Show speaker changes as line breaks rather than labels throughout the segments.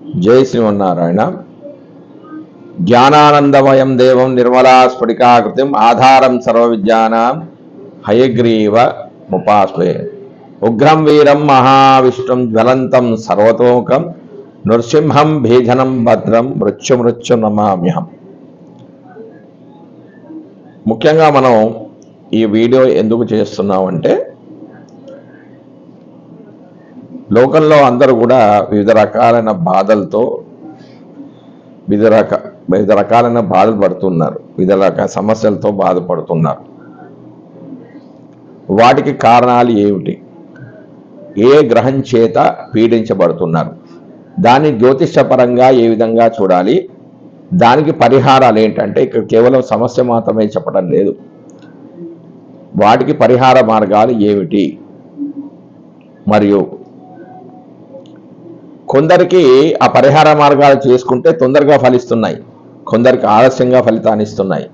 జై శ్రీమన్నారాయణ. జ్ఞానానందమయం దేవం నిర్మలా స్ఫటికాకృతిం ఆధారం సర్వ విద్యానాం హయగ్రీవ ముపాస్వే ఉగ్రం వీరం మహావిష్ణుం జ్వలంతం సర్వతోముఖం నృసింహం భీజనం భద్రం మృత్యు మృత్యు నమామ్యహం. ముఖ్యంగా మనం ఈ వీడియో ఎందుకు చేస్తున్నామంటే లోకంలో అందరూ కూడా వివిధ రకాలైన బాధలతో వివిధ రక వివిధ రకాలైన బాధలు పడుతున్నారు. వివిధ రకాల సమస్యలతో బాధపడుతున్నారు. వాటికి కారణాలు ఏమిటి? ఏ గ్రహం చేత పీడించబడుతున్నారు? దాన్ని జ్యోతిషపరంగా ఏ విధంగా చూడాలి? దానికి పరిహారాలు ఏంటంటే ఇక్కడ కేవలం సమస్య మాత్రమే చెప్పడం లేదు. వాటికి పరిహార మార్గాలు ఏమిటి? మరియు కొందరికి ఆ పరిహార మార్గాలు చేసుకుంటే తొందరగా ఫలిస్తున్నాయి. కొందరికి ఆలస్యంగా ఫలితాన్ని ఇస్తున్నాయి.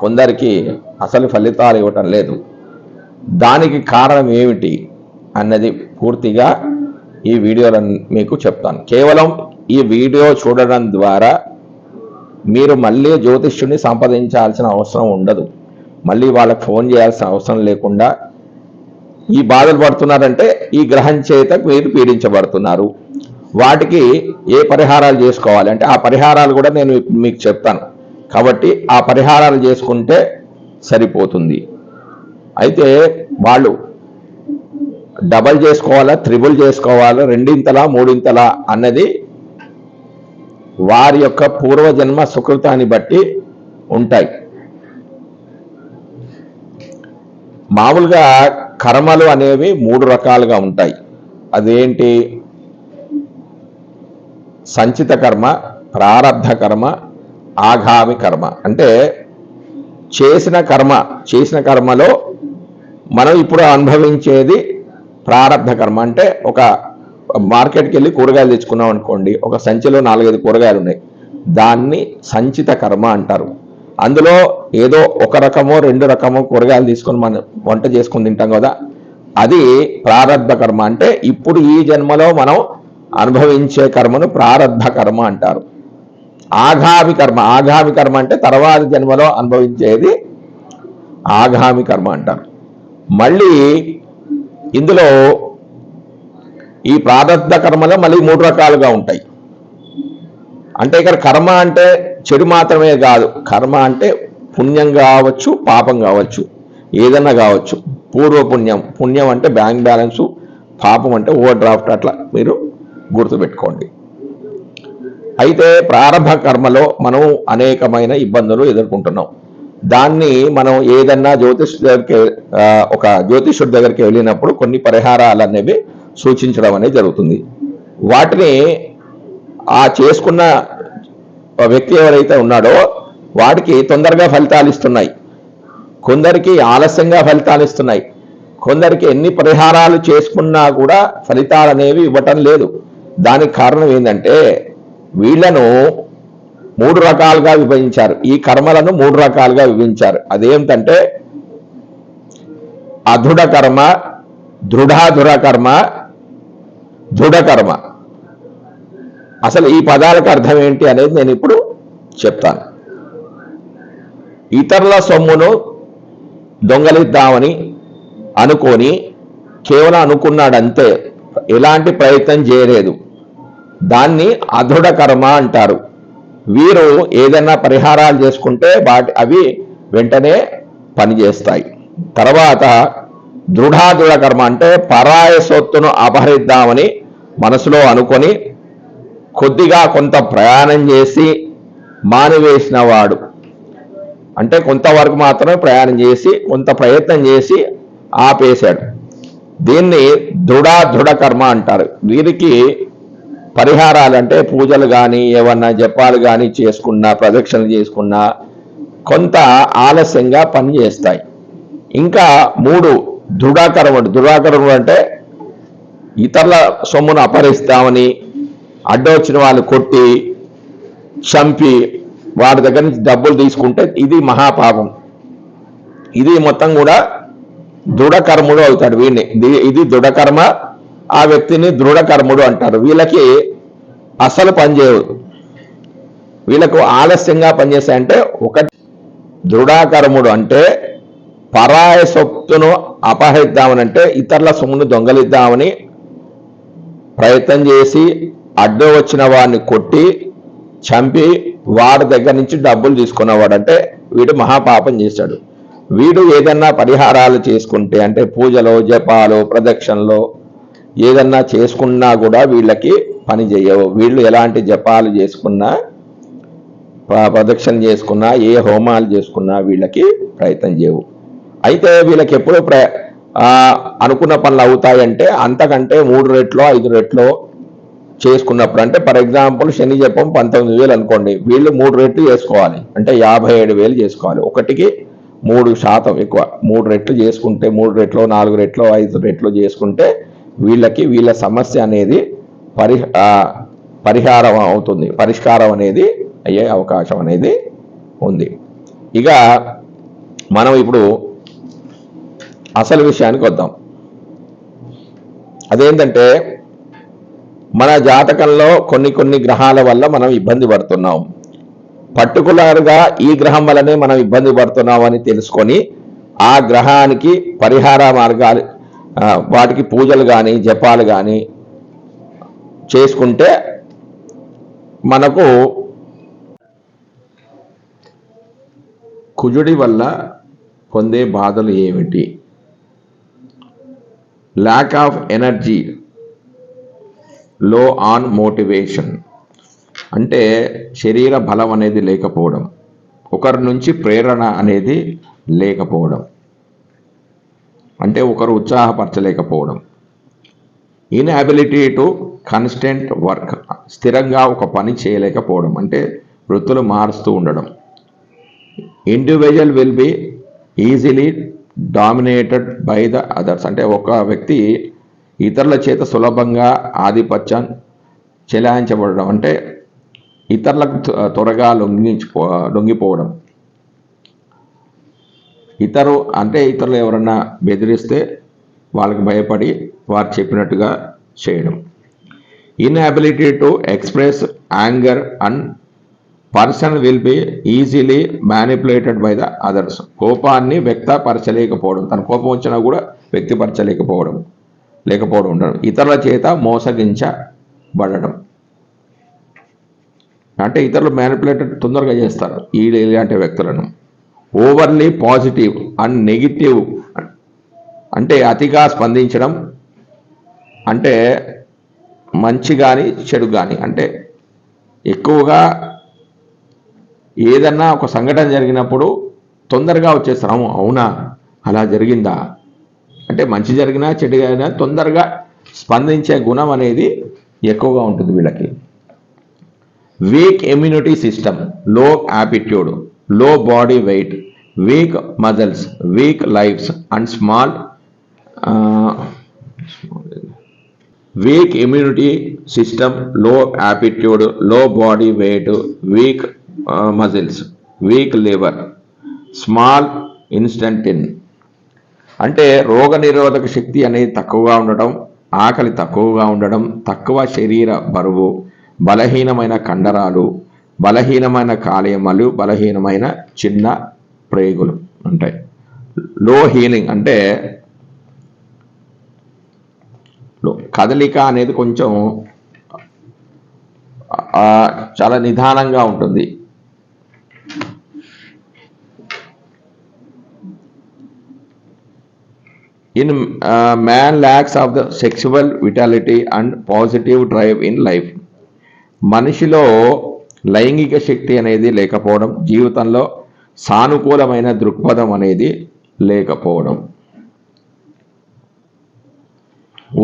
కొందరికి అసలు ఫలితాలు ఇవ్వటం లేదు. దానికి కారణం ఏమిటి అన్నది పూర్తిగా ఈ వీడియోలో మీకు చెప్తాను. కేవలం ఈ వీడియో చూడడం ద్వారా మీరు మళ్ళీ జ్యోతిష్యుని సంప్రదించాల్సిన అవసరం ఉండదు. మళ్ళీ వాళ్ళకి ఫోన్ చేయాల్సిన అవసరం లేకుండా ఈ బాధలు పడుతున్నారంటే ఈ గ్రహం చేత మీరు పీడించబడుతున్నారు. వాటికి ఏ పరిహారాలు చేసుకోవాలి? అంటే ఆ పరిహారాలు కూడా నేను మీకు చెప్తాను. కాబట్టి ఆ పరిహారాలు చేసుకుంటే సరిపోతుంది. అయితే వాళ్ళు డబల్ చేసుకోవాలా త్రిబుల్ చేసుకోవాలా రెండింతలా మూడింతలా అన్నది వారి యొక్క పూర్వజన్మ సుకృతాన్ని బట్టి ఉంటాయి. మామూలుగా కర్మలు అనేవి మూడు రకాలుగా ఉంటాయి. అదేంటి? సంచిత కర్మ ప్రారబ్ధ కర్మ ఆగామి కర్మ. అంటే చేసిన కర్మ చేసిన కర్మలో మనం ఇప్పుడు అనుభవించేది ప్రారబ్ధ కర్మ. అంటే ఒక మార్కెట్కి వెళ్ళి కూరగాయలు తెచ్చుకున్నాం అనుకోండి ఒక సంచిలో నాలుగైదు కూరగాయలు ఉన్నాయి. దాన్ని సంచిత కర్మ అంటారు. అందులో ఏదో ఒక రకమో రెండు రకమో కూరగాయలు తీసుకొని మనం వంట చేసుకొని తింటాం కదా. అది ప్రారంభ కర్మ. అంటే ఇప్పుడు ఈ జన్మలో మనం అనుభవించే కర్మను ప్రారబ్ధ కర్మ అంటారు. ఆగామి కర్మ ఆగామి కర్మ అంటే తర్వాత జన్మలో అనుభవించేది ఆగామి కర్మ అంటారు. మళ్ళీ ఇందులో ఈ ప్రారబ్ధ కర్మలో మళ్ళీ మూడు రకాలుగా ఉంటాయి. అంటే ఇక్కడ కర్మ అంటే చెడు మాత్రమే కాదు కర్మ అంటే పుణ్యం కావచ్చు పాపం కావచ్చు ఏదన్నా కావచ్చు. పూర్వ పుణ్యం పుణ్యం అంటే బ్యాంక్ బ్యాలెన్సు పాపం అంటే ఓవర్ డ్రాఫ్ట్ అట్లా మీరు గుర్తుపెట్టుకోండి. అయితే ప్రారంభ కర్మలో మనం అనేకమైన ఇబ్బందులు ఎదుర్కొంటున్నాం. దాన్ని మనం ఏదన్నా జ్యోతిష్ దగ్గరికి ఒక జ్యోతిషుడి దగ్గరికి వెళ్ళినప్పుడు కొన్ని పరిహారాలు అనేవి సూచించడం అనేది జరుగుతుంది. వాటిని ఆ చేసుకున్న వ్యక్తి ఎవరైతే ఉన్నాడో వాడికి తొందరగా ఫలితాలు ఇస్తున్నాయి. కొందరికి ఆలస్యంగా ఫలితాలు ఇస్తున్నాయి. కొందరికి ఎన్ని పరిహారాలు చేసుకున్నా కూడా ఫలితాలు అనేవి ఇవ్వటం లేదు. దానికి కారణం ఏంటంటే వీళ్ళను మూడు రకాలుగా విభజించారు. ఈ కర్మలను మూడు రకాలుగా విభజించారు. అదేమిటంటే అధుడ కర్మ దృఢాధుర కర్మ దృఢ కర్మ అసలు ఈ పదాలకు అర్థం ఏంటి అనేది నేను ఇప్పుడు చెప్తాను. ఇతరుల సొమ్మును దొంగలిద్దామని అనుకొని కేవలం అనుకున్నాడంతే. ఎలాంటి ప్రయత్నం చేయలేదు. దాన్ని అధుడ కర్మ అంటారు. వీరు ఏదైనా పరిహారాలు చేసుకుంటే వాటి అవి వెంటనే పనిచేస్తాయి. తర్వాత దృఢాదృఢ కర్మ అంటే పరాయ సొత్తును అపహరిద్దామని మనసులో అనుకొని కొద్దిగా కొంత ప్రయాణం చేసి మానివేసిన వాడు. అంటే కొంతవరకు మాత్రమే ప్రయాణం చేసి కొంత ప్రయత్నం చేసి ఆపేశాడు. దీన్ని దృఢ కర్మ అంటారు. వీరికి పరిహారాలు అంటే పూజలు కానీ ఏమన్నా జపాలు కానీ చేసుకున్నా ప్రదక్షిణలు చేసుకున్నా కొంత ఆలస్యంగా పనిచేస్తాయి ఇంకా మూడు దృఢాకరముడు. దృఢాకరముడు అంటే ఇతరుల సొమ్మును అపహరిస్తామని అడ్డొచ్చిన వాళ్ళు కొట్టి చంపి వాడి దగ్గర నుంచి డబ్బులు తీసుకుంటే ఇది మహాపాపం. ఇది మొత్తం కూడా దృఢకర్ముడు అవుతాడు వీడిని. ఇది- ఇది దృఢకర్మ ఆ వ్యక్తిని దృఢకర్ముడు అంటారు. వీళ్ళకి అసలు పనిచేయవు వీళ్ళకు ఆలస్యంగా పనిచేస్తాయంటే ఒకటి దృఢకర్ముడు అంటే పరాయ సొత్తును అపహరిద్దామనంటే ఇతరుల సొమ్మును దొంగలిద్దామని ప్రయత్నం చేసి అడ్డు వచ్చిన వాడిని కొట్టి చంపి వాడి దగ్గర నుంచి డబ్బులు తీసుకున్నవాడు అంటే వీడు మహాపాపం చేశాడు. వీడు ఏదన్నా పరిహారాలు చేసుకుంటే అంటే పూజలో జపాలు ప్రదక్షిణలో ఏదన్నా చేసుకున్నా కూడా వీళ్ళకి పని చేయవు. వీళ్ళు ఎలాంటి జపాలు చేసుకున్నా ప్రదక్షిణ చేసుకున్నా ఏ హోమాలు చేసుకున్నా వీళ్ళకి ప్రయత్నం చేయవు. అయితే వీళ్ళకి ఎప్పుడు ప్ర అనుకున్న పనులు అవుతాయంటే అంతకంటే మూడు రెట్లో ఐదు రెట్లో చేసుకున్నప్పుడు అంటే ఫర్ ఎగ్జాంపుల్ శని జపం పంతొమ్మిది వేలు అనుకోండి వీళ్ళు మూడు రెట్లు చేసుకోవాలి. అంటే యాభై ఏడు వేలు చేసుకోవాలి. ఒకటికి మూడు శాతం ఎక్కువ. మూడు రెట్లు చేసుకుంటే మూడు రెట్లు నాలుగు రెట్లు ఐదు రెట్లు చేసుకుంటే వీళ్ళకి వీళ్ళ సమస్య అనేది పరి పరిహారం అవుతుంది. పరిష్కారం అనేది అయ్యే అవకాశం అనేది ఉంది. ఇక మనం ఇప్పుడు అసలు విషయానికి వద్దాం. అదేంటంటే మన జాతకంలో కొన్ని కొన్ని గ్రహాల వల్ల మనం ఇబ్బంది పడుతున్నాం. పర్టికులర్గా ఈ గ్రహం వల్లనే మనం ఇబ్బంది పడుతున్నాం అని తెలుసుకొని ఆ గ్రహానికి పరిహార మార్గాలు వాటికి పూజలు కానీ జపాలు కానీ చేసుకుంటే మనకు కుజుడి వల్ల పొందే బాధలు ఏమిటి? Lack of energy low on motivation అంటే శరీర బలం అనేది లేకపోవడం ఒకరి నుంచి ప్రేరణ అనేది లేకపోవడం. అంటే ఒకరు ఉత్సాహపరచలేకపోవడం. ఇన్హాబిలిటీ టు కన్స్టెంట్ వర్క్ స్థిరంగా ఒక పని చేయలేకపోవడం అంటే వృత్తులు మారుస్తూ ఉండడం. Individual will be easily dominated by the others అంటే ఒక వ్యక్తి ఇతరుల చేత సులభంగా ఆధిపత్యం చెలాయించబడడం అంటే ఇతరులకు త్వరగా లొంగించిపో లొంగిపోవడం. ఇతరు అంటే ఇతరులు ఎవరన్నా బెదిరిస్తే వాళ్ళకి భయపడి వారు చెప్పినట్టుగా చేయడం. Inability to express anger and person will be easily manipulated by the others కోపాన్ని వ్యక్తపరచలేకపోవడం తన కోపం వచ్చినా కూడా వ్యక్తపరచలేకపోవడం లేకపోవడం ఉండడం ఇతరుల చేత మోసగించబడడం. అంటే ఇతరులు మ్యానిపులేటెడ్ తొందరగా చేస్తారు ఈ ఇలాంటి వ్యక్తులను. ఓవర్లీ పాజిటివ్ అండ్ నెగిటివ్ అంటే అతిగా స్పందించడం అంటే మంచి కానీ చెడు కానీ అంటే ఎక్కువగా ఏదన్నా ఒక సంఘటన జరిగినప్పుడు తొందరగా వచ్చే "అవును, అవునా? అలా జరిగిందా? అంటే మంచి జరిగినా చెడు అయినా తొందరగా స్పందించే గుణం అనేది ఎక్కువగా ఉంటుంది వీళ్ళకి. వీక్ ఇమ్యూనిటీ సిస్టమ్లో aptitude low body weight weak muscles weak lives and small weak immunity సిస్టమ్లో యాపిట్యూడ్లో body weight weak muscles weak liver small intestine అంటే రోగ నిరోధక శక్తి అనేది తక్కువగా ఉండడం ఆకలి తక్కువగా ఉండడం తక్కువ శరీర బరువు బలహీనమైన కండరాలు బలహీనమైన కాలేయములు బలహీనమైన చిన్న ప్రేగులు ఉంటాయి. లో హీలింగ్ అంటే కదలిక అనేది కొంచెం చాలా నిదానంగా ఉంటుంది. In man lacks of the sexual vitality and positive drive in life మనిషిలో లైంగిక శక్తి అనేది లేకపోవడం జీవితంలో సానుకూలమైన దృక్పథం అనేది లేకపోవడం.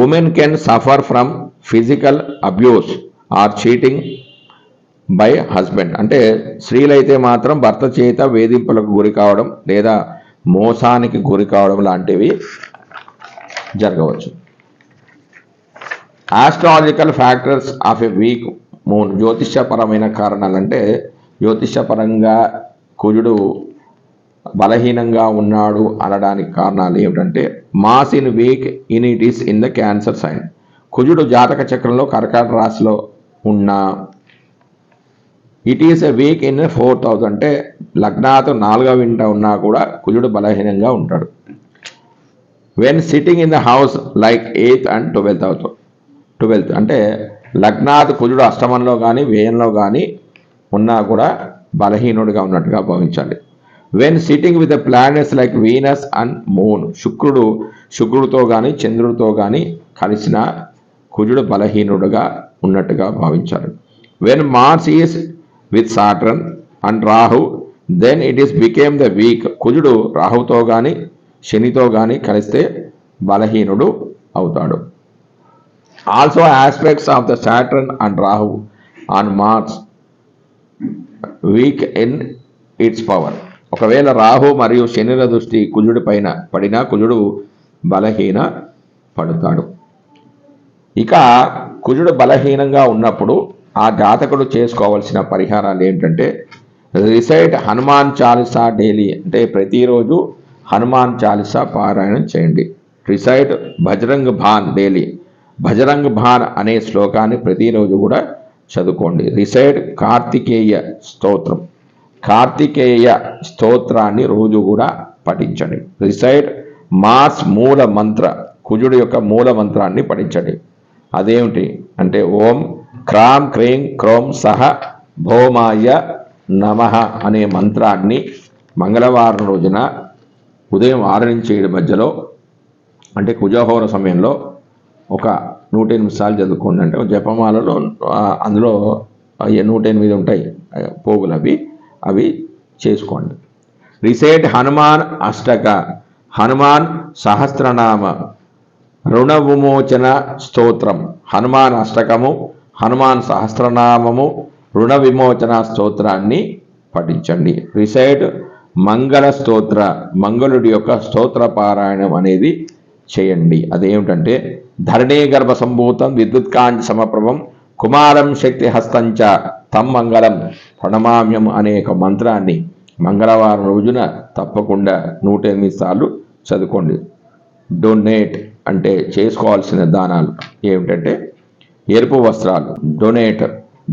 Women can suffer from physical abuse or cheating by husband అంటే స్త్రీలైతే మాత్రం భర్త చేత వేధింపులకు గురి కావడం లేదా మోసానికి గురి కావడం లాంటివి జరగవచ్చు. Astrological factors of a weak మూడు జ్యోతిష్యపరమైన కారణాలంటే జ్యోతిష్యపరంగా కుజుడు బలహీనంగా ఉన్నాడు అనడానికి కారణాలు ఏమిటంటే Mars in weak in it is in the Cancer sign. కుజుడు జాతక చక్రంలో కర్కాట రాశిలో ఉన్న it is a weak in fourth house అంటే లగ్నాతో నాలుగవ ఇంట ఉన్నా కూడా కుజుడు బలహీనంగా ఉంటాడు. When sitting in the house like eighth and twelfth house twelfth అంటే లగ్నాది కుజుడు అష్టమంలో కానీ వ్యయంలో కానీ ఉన్నా కూడా బలహీనుడిగా ఉన్నట్టుగా భావించాలి. When sitting with the planets like Venus and Moon శుక్రుడు శుక్రుడితో కానీ చంద్రుడితో కానీ కలిసిన కుజుడు బలహీనుడుగా ఉన్నట్టుగా భావించాలి. When Mars is with Saturn and Rahu then it is became the weak కుజుడు రాహుతో కానీ శనితో కానీ కలిస్తే బలహీనుడు అవుతాడు. Also aspects of the Saturn and Rahu on Mars weak in its power ఒకవేళ రాహు మరియు శనిల దృష్టి కుజుడి పైన పడినా కుజుడు బలహీన పడతాడు. ఇక కుజుడు బలహీనంగా ఉన్నప్పుడు ఆ జాతకుడు చేసుకోవాల్సిన పరిహారాలు ఏంటంటే రిసైట్ హనుమాన్ చాలీసా డైలీ అంటే ప్రతిరోజు హనుమాన్ చాలీసా పారాయణం చేయండి. రిసైట్ బజరంగ్ భాన్ డైలీ భజరంగ్ భాన్ అనే శ్లోకాన్ని ప్రతిరోజు కూడా చదువుకోండి. రిసైడ్ కార్తికేయ స్తోత్రం. కార్తికేయ స్తోత్రాన్ని రోజు కూడా పఠించండి. రిసైడ్ మాస్ మూల మంత్ర కుజుడు యొక్క మూల మంత్రాన్ని పఠించండి. అదేమిటి అంటే ఓం క్రాం క్రీం క్రోం సహ భోమాయ నమ అనే మంత్రాన్ని మంగళవారం రోజున ఉదయం ఆరు నుంచి ఏడు మధ్యలో అంటే కుజహోర సమయంలో ఒక నూట ఎనిమిది సార్లు చదువుకోండి అంటే జపమాలలో అందులో నూట ఎనిమిది ఉంటాయి పోగులు అవి అవి చేసుకోండి. రిసేట్ హనుమాన్ అష్టక హనుమాన్ సహస్రనామ రుణ విమోచన స్తోత్రం హనుమాన్ అష్టకము హనుమాన్ సహస్రనామము రుణ విమోచన స్తోత్రాన్ని పఠించండి. రిసైడ్ మంగళ స్తోత్ర మంగళుడి యొక్క స్తోత్ర పారాయణం అనేది చేయండి. అదేమిటంటే ధరణీ గర్భ సంభూతం విద్యుత్కాంతి సమప్రభం కుమారం శక్తి హస్తంచ తం మంగళం ప్రణమామ్యం అనే ఒక మంత్రాన్ని మంగళవారం రోజున తప్పకుండా నూట ఎనిమిది సార్లు చదువుకోండి. డొనేట్ అంటే చేసుకోవాల్సిన దానాలు. ఏమిటంటే ఎరుపు వస్త్రాలు డొనేట్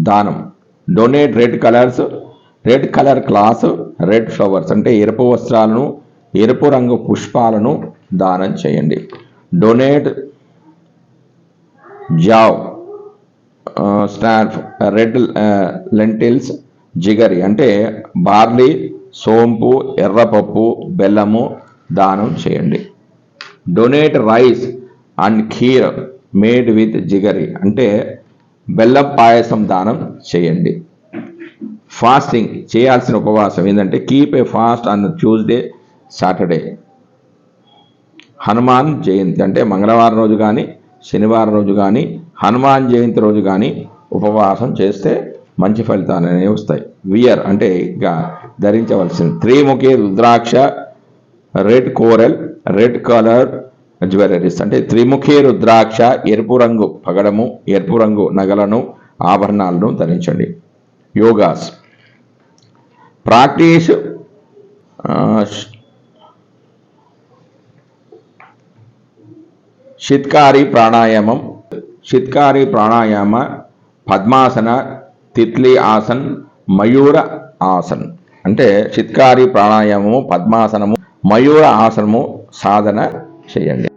దానం. Donate red colours red colour clothes red flowers అంటే ఎరుపు వస్త్రాలను ఎరుపు రంగు పుష్పాలను దానం చేయండి. డొనేట్ జావ్ స్టార్ఫ్ రెడ్ లెంటిల్స్ జిగరి అంటే బార్లీ సోంపు ఎర్రపప్పు బెల్లము దానం చేయండి. Donate rice and kheer made with jaggery అంటే బెల్లం పాయసం దానం చేయండి. ఫాస్టింగ్ చేయాల్సిన ఉపవాసం ఏంటంటే keep a fast on Tuesday Saturday. Hanuman Jayanti అంటే మంగళవారం రోజు కానీ శనివారం రోజు కానీ హనుమాన్ జయంతి రోజు కానీ ఉపవాసం చేస్తే మంచి ఫలితాలు అనేవి వస్తాయి. వియర్ అంటే ఇంకా ధరించవలసింది త్రిముఖి rudraksha red coral red colour jewelleries అంటే త్రిముఖి రుద్రాక్ష ఎరుపు రంగు పగడము ఎరుపు రంగు నగలను ఆభరణాలను ధరించండి. యోగాస్. ప్రాక్టీస్ షిత్కారి ప్రాణాయామం. షిత్కారి ప్రాణాయామ పద్మాసన తిత్లీ ఆసన్ మయూర ఆసన్. అంటే షిత్కారి ప్రాణాయామము పద్మాసనము మయూర ఆసనము సాధన చేయండి.